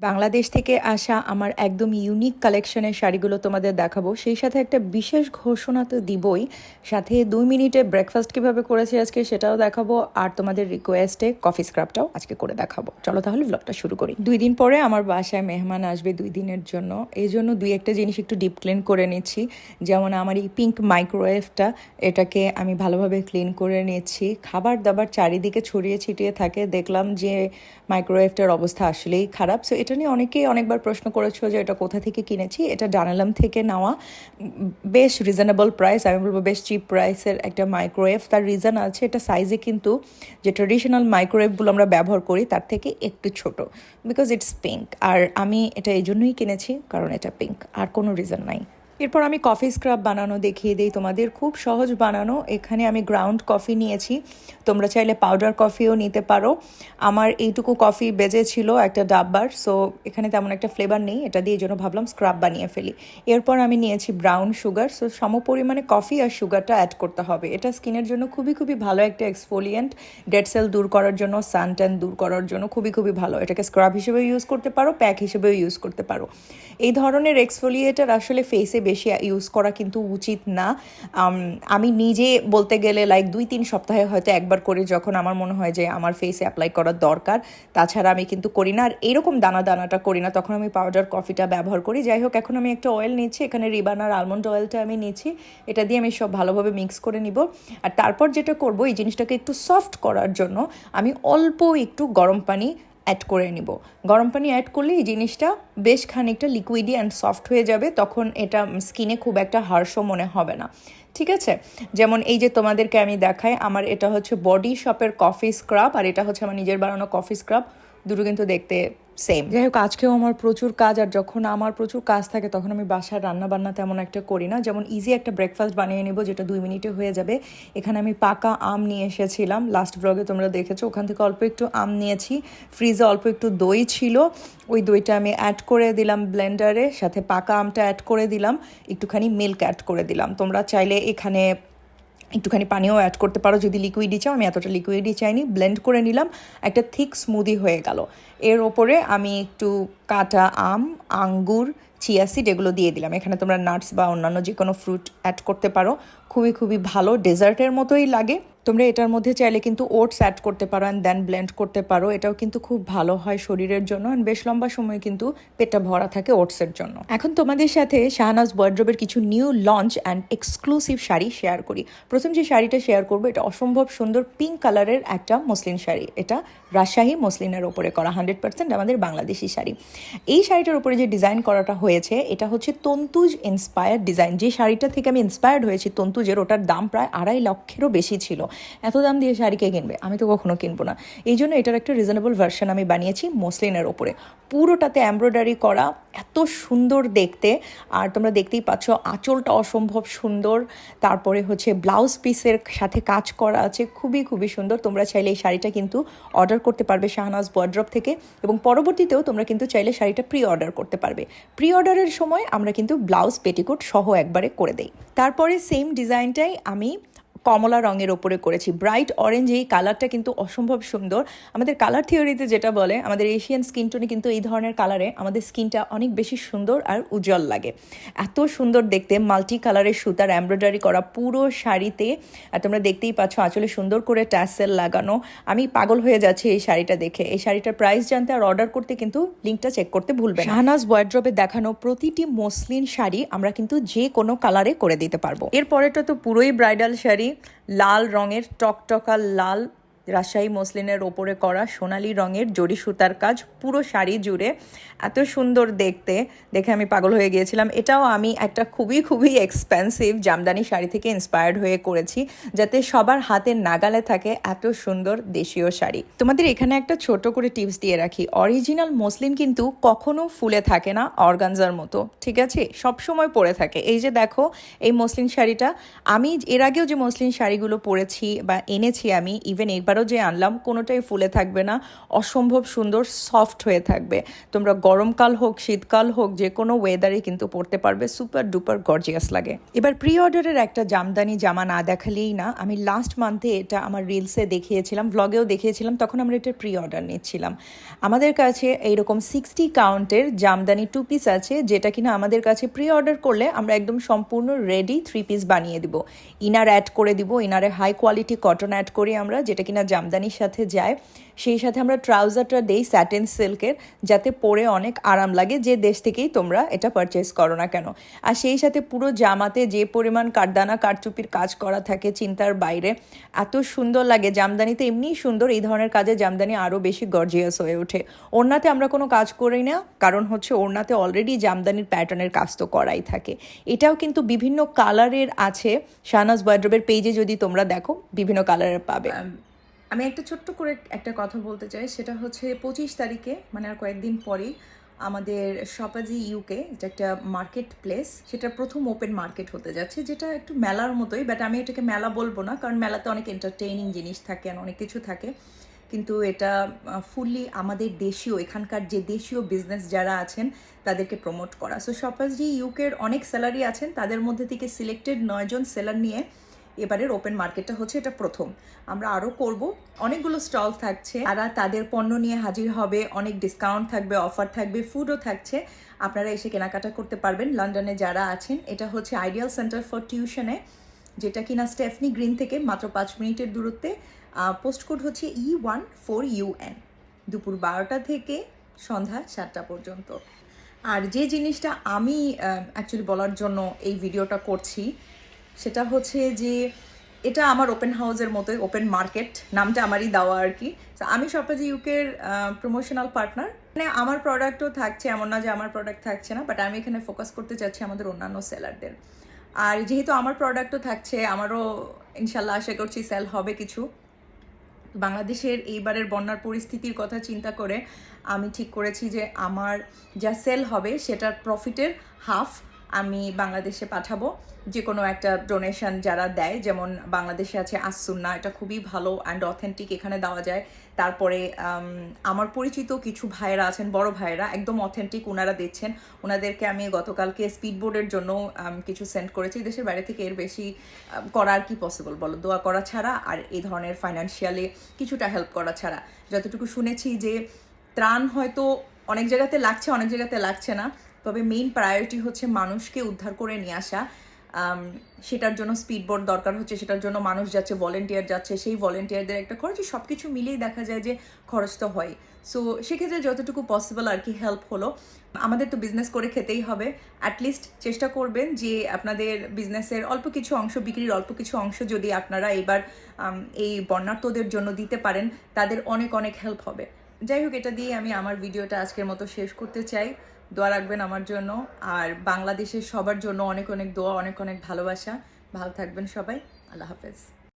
বাংলাদেশ থেকে আসা আমার একদম ইউনিক কালেকশনের শাড়িগুলো তোমাদের দেখাবো। সেই সাথে একটা বিশেষ ঘোষণা তো দিবই। সাথে দুই মিনিটে ব্রেকফাস্ট কীভাবে করেছি আজকে সেটাও দেখাবো। আর তোমাদের রিকোয়েস্টে কফি স্ক্রাবটাও আজকে করে দেখাবো। চলো তাহলে ব্লগটা শুরু করি। দুই দিন পরে আমার বাসায় মেহমান আসবে দুই দিনের জন্য। এই জন্য দুই একটা জিনিস একটু ডিপ ক্লিন করে নিচ্ছি। যেমন আমার এই পিঙ্ক মাইক্রোওয়েভটা এটাকে আমি ভালোভাবে ক্লিন করে নিচ্ছি। খাবার দাবার চারিদিকে ছড়িয়ে ছিটিয়ে থাকে। দেখলাম যে মাইক্রোওয়েভটার অবস্থা আসলেই খারাপ। সো এটা নিয়ে অনেকেই অনেকবার প্রশ্ন করেছ যে এটা কোথা থেকে কিনেছি। এটা ডানালাম থেকে নেওয়া। বেশ রিজনেবল প্রাইস আমি বলব বেশ চিপ প্রাইসের একটা মাইক্রোওয়েভ তার রিজন আছে, এটা সাইজে কিন্তু যে ট্রেডিশনাল মাইক্রোওয়েভগুলো আমরা ব্যবহার করি, তার থেকে একটু ছোট। বিকজ ইটস পিঙ্ক আর আমি এটা এই জন্যই কিনেছি, কারণ এটা পিঙ্ক আর কোনো রিজন নাই। এরপর আমি কফি স্ক্রাব বানানো দেখিয়ে দিই তোমাদের। খুব সহজ বানানো। এখানে আমি গ্রাউন্ড কফি নিয়েছি। তোমরা চাইলে পাউডার কফিও নিতে পারো। আমার এইটুকু কফি বেজে ছিল একটা ডাব্বার সো এখানে তেমন একটা ফ্লেভার নেই। এটা দিয়ে জন্য ভাবলাম স্ক্রাব বানিয়ে ফেলি। এরপর আমি নিয়েছি ব্রাউন সুগার সো সম পরিমাণে কফি আর সুগারটা অ্যাড করতে হবে। এটা স্কিনের জন্য খুবই খুবই ভালো একটা এক্সফোলিয়েন্ট ডেড সেল দূর করার জন্য সান ট্যান দূর করার জন্য খুবই খুবই ভালো। এটাকে স্ক্রাব হিসেবেও ইউজ করতে পারো প্যাক হিসেবেও ইউজ করতে পারো। এই ধরনের এক্সফোলিয়েটার আসলে ফেসে বেশি ইউজ করা কিন্তু উচিত না। আমি নিজে বলতে গেলে লাইক দুই তিন সপ্তাহে হয়তো একবার করে যখন আমার মনে হয় যে আমার ফেসে অ্যাপ্লাই করার দরকার। তাছাড়া আমি কিন্তু করি না। আর এরকম দানা দানাটা করি না। তখন আমি পাউডার কফিটা ব্যবহার করি। যাই হোক, এখন আমি একটা অয়েল নিচ্ছি। এখানে রিবানার আলমন্ড অয়েলটা আমি নিচ্ছি। এটা দিয়ে আমি সব ভালোভাবে মিক্স করে নিব। আর তারপর যেটা করব, এই জিনিসটাকে একটু সফট করার জন্য আমি অল্প একটু গরম পানি অ্যাড করে নিব। গরম পানি অ্যাড করলে এই জিনিসটা বেশ খানিকটা লিকুইডি অ্যান্ড সফট হয়ে যাবে, তখন এটা স্কিনে খুব একটা হার্শও মনে হবে না। ঠিক আছে? যেমন এই যে তোমাদেরকে আমি দেখাই, আমার এটা হচ্ছে বডি শপের কফি স্ক্রাব আর এটা হচ্ছে আমার নিজের বানানো কফি স্ক্রাব দুটো কিন্তু দেখতে সেম যাই হোক আজকেও আমার প্রচুর কাজ, আর যখন আমার প্রচুর কাজ থাকে, তখন আমি বাসায় রান্না বান্না তেমন একটা করি না। যেমন ইজি একটা ব্রেকফাস্ট বানিয়ে নেব, যেটা দুই মিনিটে হয়ে যাবে। এখানে আমি পাকা আম নিয়ে এসেছিলাম। লাস্ট ব্লগে তোমরা দেখেছ, ওখান থেকে অল্প একটু আম নিয়েছি। ফ্রিজে অল্প একটু দই ছিল। ওই দইটা আমি অ্যাড করে দিলাম ব্লেন্ডারে সাথে পাকা আমটা অ্যাড করে দিলাম। একটুখানি মিল্ক অ্যাড করে দিলাম। তোমরা চাইলে এখানে একটুখানি পানিও অ্যাড করতে পারো। যদি লিকুইডই চাও, আমি এতটা লিকুইডই চাইনি। ব্লেন্ড করে নিলাম। একটা থিক স্মুদি হয়ে গেল। এর ওপরে আমি একটু কাটা আম, আঙ্গুর চিয়া সিড এগুলো দিয়ে দিলাম। এখানে তোমরা নাটস বা অন্যান্য যে কোনো ফ্রুট অ্যাড করতে পারো। খুবই খুবই ভালো। ডেজার্টের মতোই লাগে। তোমরা এটার মধ্যে চাইলে কিন্তু ওটস অ্যাড করতে পারো অ্যান্ড দেন ব্লেন্ড করতে পারো। এটাও কিন্তু খুব ভালো হয় শরীরের জন্য অ্যান্ড বেশ লম্বা সময় কিন্তু পেটটা ভরা থাকে ওটসের জন্য। এখন তোমাদের সাথে শাহনাজ ওয়ার্ড্রোবের কিছু new launch and exclusive sari share করি। প্রথম যে শাড়িটা শেয়ার করব, এটা অসম্ভব সুন্দর পিঙ্ক কালারের একটা মসলিন শাড়ি। এটা রাজশাহী মসলিনের ওপরে করা হান্ড্রেড পার্সেন্ট আমাদের বাংলাদেশি শাড়ি। এই শাড়িটার উপরে যে ডিজাইন করাটা হয়েছে, এটা হচ্ছে তন্তুজ ইন্সপায়ার্ড ডিজাইন যে শাড়িটা থেকে আমি ইন্সপায়ার্ড হয়েছি তন্তুজের, ওটার দাম প্রায় আড়াই লক্ষেরও বেশি ছিল। এত দাম দিয়ে শাড়ি কে কিনবে? আমি তো কখনো কিনবো না। এই জন্য এটার একটা রিজনেবল ভার্সন আমি বানিয়েছি মসলিনের ওপরে। পুরোটাতে এমব্রয়ডারি করা, এত সুন্দর দেখতে। আর তোমরা দেখতেই পাচ্ছ, আঁচলটা অসম্ভব সুন্দর। তারপরে হচ্ছে ব্লাউজ পিসের সাথে কাজ করা আছে, খুবই খুবই সুন্দর। তোমরা চাইলে এই শাড়িটা কিন্তু অর্ডার করতে পারবে শাহনাজ বড্রপ থেকে। এবং পরবর্তীতেও তোমরা কিন্তু চাইলে শাড়িটা প্রি অর্ডার করতে পারবে। প্রি অর্ডারের সময় আমরা কিন্তু ব্লাউজ পেটিকোট সহ একবারে করে দেই। তারপরে সেম ডিজাইনটাই আমি কমলা রঙের ওপরে করেছি। ব্রাইট অরেঞ্জ এই কালারটা কিন্তু অসম্ভব সুন্দর। আমাদের কালার থিওরিতে যেটা বলে, আমাদের এশিয়ান স্কিন টোনে কিন্তু এই ধরনের কালারে আমাদের স্কিনটা অনেক বেশি সুন্দর আর উজ্জ্বল লাগে। এত সুন্দর দেখতে মাল্টি কালারের সুতার এমব্রয়ডারি করা পুরো শাড়িতে। আর তোমরা দেখতেই পাচ্ছ, আঁচলে সুন্দর করে ট্যাসেল লাগানো। আমি পাগল হয়ে যাচ্ছি এই শাড়িটা দেখে। এই শাড়িটার প্রাইস জানতে আর অর্ডার করতে কিন্তু লিঙ্কটা চেক করতে ভুলবে। শাহনাজ ওয়ার্ড্রপে দেখানো প্রতিটি মসলিন শাড়ি আমরা কিন্তু যে কোনো কালারে করে দিতে পারব। এরপরেটা তো পুরোই ব্রাইডাল শাড়ি। লাল রঙের টকটকা লাল রাজশাহী মসলিনের ওপরে করা সোনালি রঙের জড়ি সুতার কাজ, পুরো শাড়ি জুড়ে। এত সুন্দর দেখতে। দেখে আমি পাগল হয়ে গিয়েছিলাম। এটাও আমি একটা খুবই খুবই এক্সপেন্সিভ জামদানি শাড়ি থেকে ইন্সপায়ার্ড হয়ে করেছি, যাতে সবার হাতের নাগালে থাকে এত সুন্দর দেশীয় শাড়ি। তোমাদের এখানে একটা ছোট করে টিপস দিয়ে রাখি। অরিজিনাল মসলিন কিন্তু কখনো ফুলে থাকে না অর্গানজার মতো, ঠিক আছে? সব সময় পরে থাকে। এই যে দেখো, এই মসলিন শাড়িটা, আমি এর আগেও যে মসলিন শাড়িগুলো পরেছি বা এনেছি আমি ইভেন একবারও আবারও যে আনলাম, কোনোটাই ফুলে থাকবে না। অসম্ভব সুন্দর সফট হয়ে থাকবে। তোমরা গরমকাল হোক, শীতকাল হোক, যে কোনো ওয়েদারে কিন্তু পরতে পারবে। সুপার ডুপার গর্জিয়াস লাগে। এবার প্রি অর্ডারের একটা জামদানি জামা না দেখালেই না, আমি লাস্ট মান্থে এটা আমার রিলসে দেখিয়েছিলাম ভ্লগেও দেখিয়েছিলাম, তখন আমরা এটা প্রি অর্ডার নিচ্ছিলাম। আমাদের কাছে এইরকম সিক্সটি কাউন্টের জামদানি টু পিস আছে, যেটা কিনা আমাদের কাছে প্রি অর্ডার করলে আমরা একদম সম্পূর্ণ রেডি থ্রি পিস বানিয়ে দিব। ইনার অ্যাড করে দিব ইনারে হাই কোয়ালিটি কটন অ্যাড করি আমরা, যেটা কিনা জামদানির সাথে যায়, সেই সাথে আমরা ট্রাউজারটা দেই স্যাটেন সিল্কের যাতে পরে অনেক আরাম লাগে, যে দেশ থেকেই তোমরা এটা পারচেস করো না কেন। আর সেই সাথে পুরো জামাতে যে পরিমাণ কাঠদানা কারচুপির কাজ করা থাকে চিন্তার বাইরে, এত সুন্দর লাগে। জামদানিতে এমনিই সুন্দর, এই ধরনের কাজে জামদানি আরও বেশি গর্জিয়াস হয়ে ওঠে। ওড়নাতে আমরা কোনো কাজ করি না, কারণ হচ্ছে ওড়নাতে অলরেডি জামদানির প্যাটার্নের কাজ তো করাই থাকে। এটাও কিন্তু বিভিন্ন কালারের আছে, শাহনাজ ওয়ার্ড্রবের পেজে যদি তোমরা দেখো, বিভিন্ন কালারের পাবে। আমি একটা ছোট্ট করে একটা কথা বলতে চাই। সেটা হচ্ছে পঁচিশ তারিখে মানে আর কয়েকদিন পরেই আমাদের শপাজি ইউকে এটা একটা মার্কেট প্লেস সেটা প্রথম ওপেন মার্কেট হতে যাচ্ছে, যেটা একটু মেলার মতোই বাট আমি এটাকে মেলা বলব না, কারণ মেলাতে অনেক এন্টারটেইনিং জিনিস থাকে আর অনেক কিছু থাকে। কিন্তু এটা ফুললি আমাদের দেশীয়, এখানকার যে দেশীয় বিজনেস যারা আছেন, তাদেরকে প্রমোট করা। সো শপাজি ইউকের অনেক স্যালারি আছেন, তাদের মধ্যে থেকে সিলেক্টেড নয়জন সেলার নিয়ে এবারের ওপেন মার্কেটটা হচ্ছে এটা প্রথম। আমরা আরও করব। অনেকগুলো স্টল থাকছে। তারা তাদের পণ্য নিয়ে হাজির হবে। অনেক ডিসকাউন্ট থাকবে অফার থাকবে ফুডও থাকছে। আপনারা এসে কেনাকাটা করতে পারবেন। লন্ডনে যারা আছেন, এটা হচ্ছে আইডিয়াল সেন্টার ফর টিউশনে যেটা কিনা স্টেফনি গ্রিন থেকে মাত্র পাঁচ মিনিটের দূরত্বে। পোস্ট কোড হচ্ছে ই ওয়ান ফোর ইউএন দুপুর বারোটা থেকে সন্ধ্যা সাতটা পর্যন্ত। আর যে জিনিসটা আমি অ্যাকচুয়ালি বলার জন্য এই ভিডিওটা করছি সেটা হচ্ছে যে এটা আমার ওপেন হাউসের মতোই ওপেন মার্কেট নামটা আমারই দেওয়া আর কি। আমি সপাজি ইউকের প্রমোশনাল পার্টনার মানে আমার প্রোডাক্টও থাকছে এমন না যে আমার প্রোডাক্ট থাকছে না বাট আমি এখানে ফোকাস করতে চাচ্ছি আমাদের অন্যান্য সেলারদের আর যেহেতু আমার প্রোডাক্টও থাকছে, আমারও ইনশাল্লাহ আশা করছি সেল হবে কিছু। বাংলাদেশের এইবারের বন্যার পরিস্থিতির কথা চিন্তা করে আমি ঠিক করেছি যে আমার যা সেল হবে সেটার প্রফিটের হাফ আমি বাংলাদেশে পাঠাবো। যে কোনো একটা ডোনেশন যারা দেয়, যেমন বাংলাদেশে আছে আসুন্না এটা খুবই ভালো অ্যান্ড অথেন্টিক এখানে দেওয়া যায়। তারপরে আমার পরিচিত কিছু ভাইয়েরা আছেন, বড় ভাইয়েরা, একদম অথেন্টিক ওনারা দিচ্ছেন। ওনাদেরকে আমি গতকালকে স্পিডবোর্ডের জন্য কিছু সেন্ড করেছি। দেশের বাইরে থেকে এর বেশি করা আর কি পসিবল বলো? দোয়া করা ছাড়া আর এই ধরনের ফাইন্যান্সিয়ালি কিছুটা হেল্প করা ছাড়া। যতটুকু শুনেছি যে ত্রাণ হয়তো অনেক জায়গাতে লাগছে, অনেক জায়গাতে লাগছে না। তবে মেইন প্রায়োরিটি হচ্ছে মানুষকে উদ্ধার করে নিয়ে আসা। সেটার জন্য স্পিডবোর্ড দরকার হচ্ছে, সেটার জন্য মানুষ যাচ্ছে ভলেন্টিয়ার যাচ্ছে, সেই ভলেন্টিয়ারদের একটা খরচ সব কিছু মিলিয়েই দেখা যায় যে খরচ তো হয়। সো সেক্ষেত্রে যতটুকু পসিবল আর কি হেল্প হলো। আমাদের তো বিজনেস করে খেতেই হবে। অ্যাটলিস্ট চেষ্টা করবেন যে আপনাদের বিজনেসের অল্প কিছু অংশ, বিক্রির অল্প কিছু অংশ যদি আপনারা এবার এই বন্যার্থদের জন্য দিতে পারেন, তাদের অনেক অনেক হেল্প হবে। যাই হোক, এটা দিয়ে আমি আমার ভিডিওটা আজকের মতো শেষ করতে চাই। দোয়া রাখবেন আমার জন্য। আর বাংলাদেশের সবার জন্য অনেক অনেক দোয়া, অনেক অনেক ভালোবাসা। ভালো থাকবেন সবাই। আল্লাহ হাফেজ।